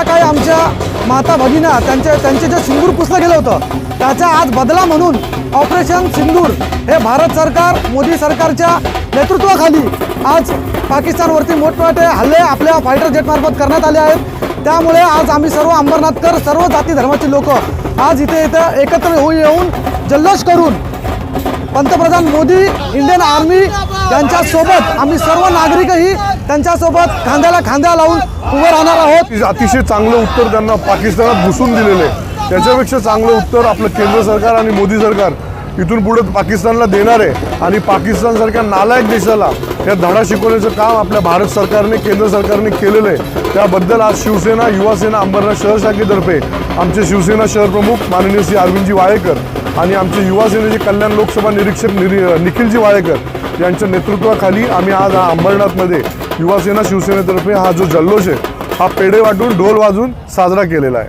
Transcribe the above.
ज्या काही आमच्या माता भगिना त्यांच्या त्यांचे जे सिंदूर पुसलं गेलं होतं त्याचा आज बदला म्हणून ऑपरेशन सिंदूर हे भारत सरकार मोदी सरकारच्या नेतृत्वाखाली आज पाकिस्तानवरती मोठमोठे हल्ले आपल्या फायटर जेटमार्फत करण्यात आले आहेत. त्यामुळे आज आम्ही सर्व अंबरनाथकर सर्व जाती धर्माचे लोक आज इथे इथं एकत्र होऊन येऊन जल्लोष करून पंतप्रधान मोदी इंडियन आर्मी यांच्यासोबत आम्ही सर्व नागरिकही त्यांच्यासोबत खांद्याला खांद्या लावून उभं राहणार आहोत. अतिशय चांगलं उत्तर त्यांना पाकिस्तानात घुसून दिलेलं आहे. त्याच्यापेक्षा चांगलं उत्तर आपलं केंद्र सरकार आणि मोदी सरकार इथून पुढे पाकिस्तानला देणार आहे. आणि पाकिस्तानसारख्या नालायक देशाला या धडा शिकवण्याचं काम आपल्या भारत सरकारने केंद्र सरकारने केलेलं आहे. त्याबद्दल आज शिवसेना युवासेना अंबरनाथ शहर शाखेतर्फे आमचे शिवसेना शहर प्रमुख माननीय श्री अरविंदजी वाळेकर आणि आमचे युवासेनेचे कल्याण लोकसभा निरीक्षक निरी निखिलजी वाळेकर यांच्या नेतृत्वाखाली आम्ही आज हा अंबरनाथमध्ये युवासेना शिवसेनेतर्फे हा जो जल्लोष आहे हा पेढे वाटून ढोल वाजून साजरा केलेला आहे.